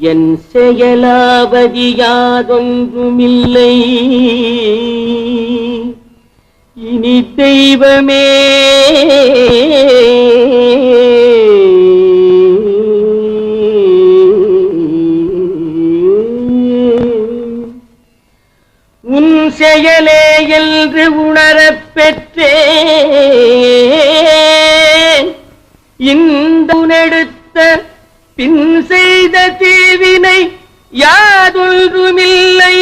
என் செயலாவதி யாதொன்றுமில்லை. இனி தெய்வமே. உன் செயலே என்று உணரப் பெற்றேன் இன் பின் செய்த தீவினை யாதொன்றுமில்லை.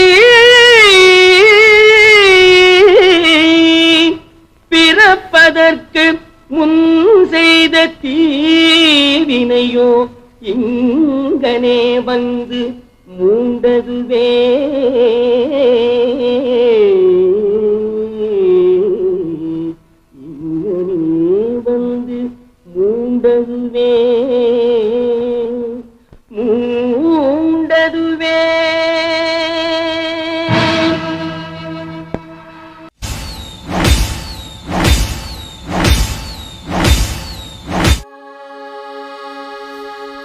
பிறப்பதற்கு முன் செய்த தீவினையோ இங்கனே வந்து மூண்டதுவே. இங்கனே வந்து மூண்டதுவே.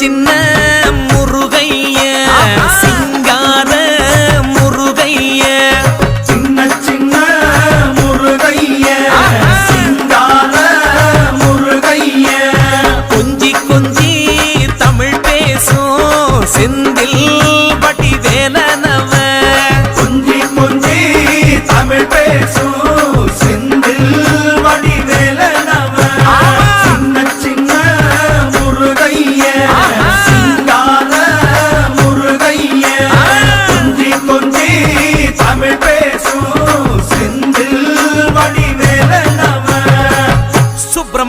சின்ன சின்ன முருகைய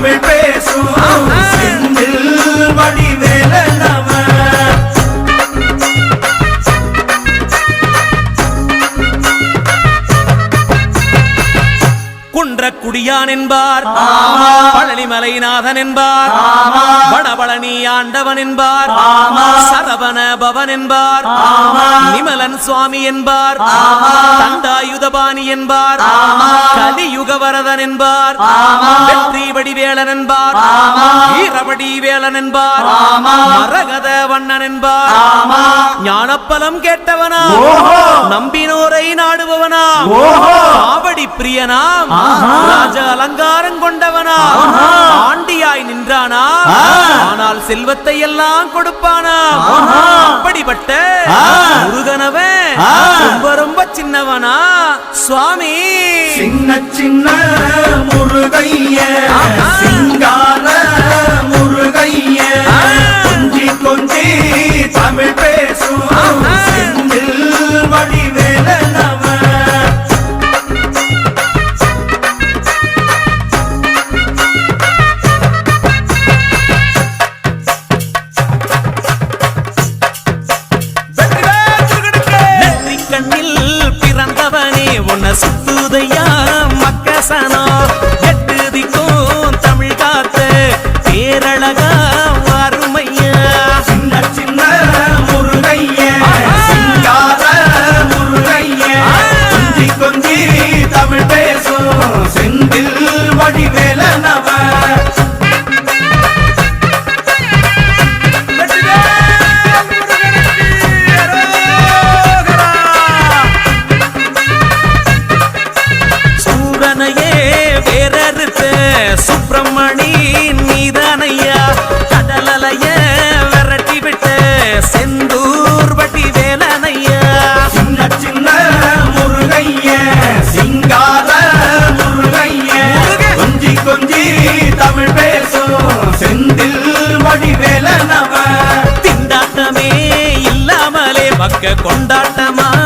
தமிழ் பேசும். செந்தில் குன்ற குடியான் என்பார். பழனிமலைநாதன் என்பார். வடபழனி ஆண்டவன் என்பார். சரவண பவன் என்பார். நிமலன் சுவாமி என்பார். ஆமா. தண்டாயுதபாணி என்பார். வரதன் என்பார். வெற்றி வடிவேலன் என்பார் ஆமா. வீரவடி வேலன் என்பார். மரகத வண்ணன் என்பார். ஞானப்பலம் கேட்டவனா. நம்பினோரை நாடுபவனா. காவடி பிரியனாம். ராஜ அலங்காரம் கொண்டவனா. ஆண்டியாய் நின்றானா. ஆனால் செல்வத்தை எல்லாம் கொடுப்பானா. அப்படிப்பட்ட. முருகனவன். ரொம்ப ரொம்ப சின்னவனா சுவாமி சின்ன சின்ன முருகைய சிங்கார முருகைய கொஞ்சி கொஞ்சி தமிழ் பேசும் ஆஹா. செந்தில் வடிவேலனவன் நெற்றி பிறந்தவனே உன்னை வக்க கொண்டாட்டமா?